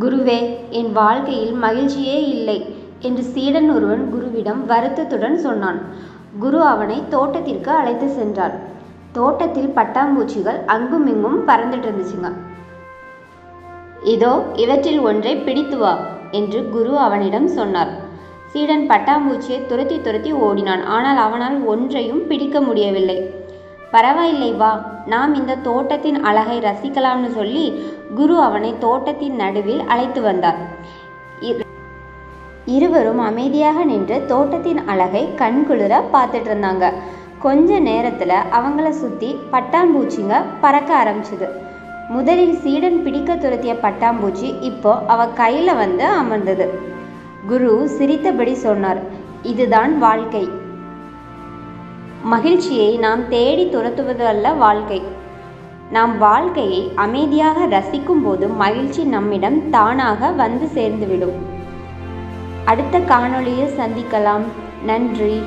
குருவே என் வாழ்க்கையில் மகிழ்ச்சியே இல்லை என்று சீடன் ஒருவன் குருவிடம் வருத்தத்துடன் சொன்னான். குரு அவனை தோட்டத்திற்கு அழைத்து சென்றார். தோட்டத்தில் பட்டாம்பூச்சிகள் அங்குமிங்கும் பறந்துட்டு இருந்துச்சுங்க. இதோ இவற்றில் ஒன்றை பிடித்து வா என்று குரு அவனிடம் சொன்னார். சீடன் பட்டாம்பூச்சியை துரத்தி துரத்தி ஓடினான். ஆனால் அவனால் ஒன்றையும் பிடிக்க முடியவில்லை. பரவாயில்லை வா நாம் இந்த தோட்டத்தின் அழகை ரசிக்கலாம்னு சொல்லி குரு அவனை தோட்டத்தின் நடுவில் அழைத்து வந்தார். இருவரும் அமைதியாக நின்று தோட்டத்தின் அழகை கண்குளிர பார்த்துட்டு இருந்தாங்க. கொஞ்ச நேரத்துல அவங்கள சுத்தி பட்டாம்பூச்சிங்க பறக்க ஆரம்பிச்சுது. முதலில் சீடன் பிடிக்க துரத்திய பட்டாம்பூச்சி இப்போ அவ கையில வந்து அமர்ந்தது. குரு சிரித்தபடி சொன்னார் இதுதான் வாழ்க்கை. மகிழ்ச்சியை நாம் தேடி துரத்துவது அல்ல வாழ்க்கை. நாம் வாழ்க்கையை அமைதியாக ரசிக்கும் போது மகிழ்ச்சி நம்மிடம் தானாக வந்து சேர்ந்துவிடும். அடுத்த காணொளியில் சந்திக்கலாம். நன்றி.